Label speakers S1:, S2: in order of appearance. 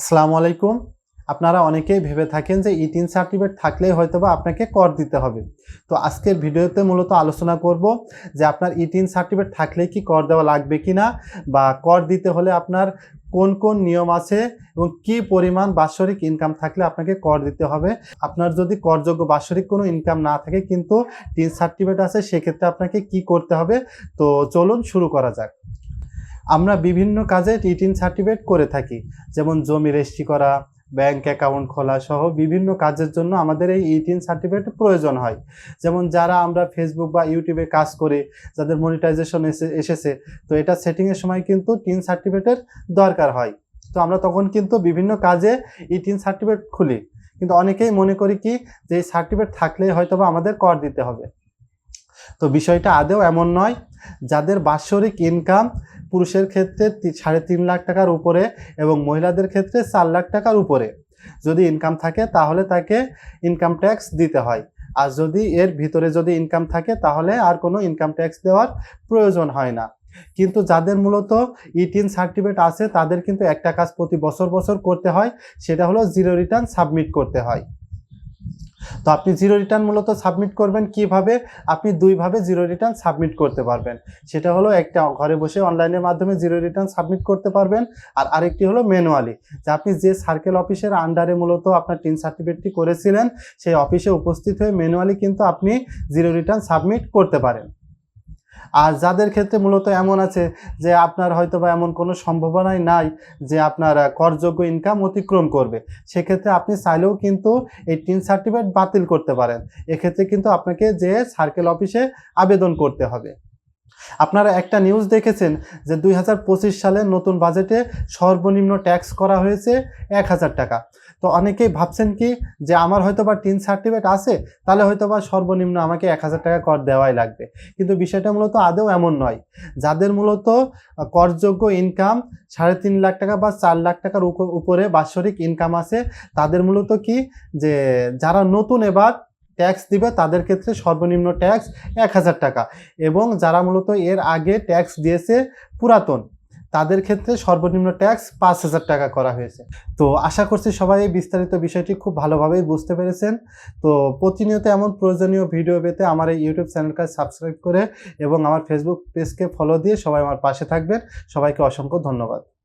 S1: আসসালামু আলাইকুম। আপনারা অনেকেই ভেবে থাকেন যে ইটিন সার্টিফিকেট থাকলেই হয়তো বা আপনাকে কর দিতে হবে। তো আজকের ভিডিওতে মূলত আলোচনা করব যে আপনার ইটিন সার্টিফিকেট থাকলে কি কর দেওয়া লাগবে কি না বা কর দিতে হলে আপনার কোন কোন নিয়ম আছে এবং কি পরিমাণ বাৎসরিক ইনকাম থাকলে আপনাকে কর দিতে হবে। আপনার যদি করযোগ্য বাৎসরিক কোনো ইনকাম না থাকে কিন্তু টিন সার্টিফিকেট আছে, সেক্ষেত্রে আপনাকে কি করতে হবে? তো চলুন শুরু করা যাক। আমরা বিভিন্ন কাজে টিটিন সার্টিফিকেট করে থাকি। যেমন জমি রেজিস্ট্রি করা, ব্যাংক অ্যাকাউন্ট খোলা সহ বিভিন্ন কাজের জন্য আমাদের এই এইটিন সার্টিফিকেট প্রয়োজন হয়। যেমন যারা আমরা ফেসবুক বা ইউটিউবে কাজ করি, যাদের মনিটাইজেশন এসে, এসেছে, তো এটা সেটিংয়ের সময় কিন্তু টিন সার্টিফিকেটের দরকার হয়। তো আমরা তখন কিন্তু বিভিন্ন কাজে ইটিন সার্টিফিকেট খুলি। কিন্তু অনেকেই মনে করি কি, যে এই সার্টিফিকেট থাকলেই হয়তো বা আমাদের কর দিতে হবে। তো বিষয়টা আদেও এমন নয়। যাদের বাৎসরিক ইনকাম পুরুষের ক্ষেত্রে সাড়ে তিন লাখ টাকার উপরে এবং মহিলাদের ক্ষেত্রে চার লাখ টাকার উপরে। যদি ইনকাম থাকে, তাহলে তাকে ইনকাম ট্যাক্স দিতে হয়। আর যদি এর ভিতরে যদি ইনকাম থাকে, তাহলে আর কোনো ইনকাম ট্যাক্স দেওয়ার প্রয়োজন হয় না। কিন্তু যাদের মূলত ইটিন সার্টিফিকেট আছে, তাদের কিন্তু একটা কাজ প্রতি বছর বছর করতে হয়, সেটা হলো জিরো রিটার্ন সাবমিট করতে হয়। তো আপনি জিরো রিটার্ন মূলত সাবমিট করবেন কীভাবে? আপনি দুইভাবে জিরো রিটার্ন সাবমিট করতে পারবেন। সেটা হলো একটা ঘরে বসে অনলাইনের মাধ্যমে জিরো রিটার্ন সাবমিট করতে পারবেন। আর আরেকটি হলো ম্যানুয়ালি যে আপনি যে সার্কেল অফিসের আন্ডারে মূলত আপনার টিন সার্টিফিকেটটি করেছিলেন, সেই অফিসে উপস্থিত হয়ে ম্যানুয়ালি কিন্তু আপনি জিরো রিটার্ন সাবমিট করতে পারেন। আর যাদের ক্ষেত্রে মূলত এমন আছে যে আপনার হয়তো বা এমন কোনো সম্ভাবনাই নাই যে আপনার করযোগ্য ইনকাম অতিক্রম করবে, সেক্ষেত্রে আপনি চাইলেও কিন্তু এই টিন সার্টিফিকেট বাতিল করতে পারেন। এক্ষেত্রে কিন্তু আপনাকে যে সার্কেল অফিসে আবেদন করতে হবে। আপনারা একটা নিউজ দেখেছেন যে দুই সালের নতুন বাজেটে সর্বনিম্ন ট্যাক্স করা হয়েছে এক হাজার টাকা। তো অনেকেই ভাবছেন কি যে আমার হয়তো বা টিন সার্টিফিকেট আছে, তাহলে হয়তো বা সর্বনিম্ন আমাকে এক হাজার টাকা কর দেওয়াই লাগবে। কিন্তু বিষয়টা মূলত আদৌ এমন নয়। যাদের মূলত করযোগ্য ইনকাম সাড়ে তিন লাখ টাকা বা চার লাখ টাকার উপ- উপরে বাৎসরিক ইনকাম আছে, তাদের মূলত কি যে যারা নতুন এবার ট্যাক্স দিবে, তাদের ক্ষেত্রে সর্বনিম্ন ট্যাক্স এক হাজার টাকা। এবং যারা মূলত এর আগে ট্যাক্স দিয়েছে পুরাতন, তাদের ক্ষেত্রে সর্বনিম্ন ট্যাক্স পাঁচ হাজার টাকা করা হয়েছে। তো আশা করছি সবাই এই বিস্তারিত বিষয়টি খুব ভালোভাবেই বুঝতে পেরেছেন। তো প্রতিনিয়ত এমন প্রয়োজনীয় ভিডিও পেতে আমার এই ইউটিউব চ্যানেলকে সাবস্ক্রাইব করে এবং আমার ফেসবুক পেজকে ফলো দিয়ে সবাই আমার পাশে থাকবেন। সবাইকে অসংখ্য ধন্যবাদ।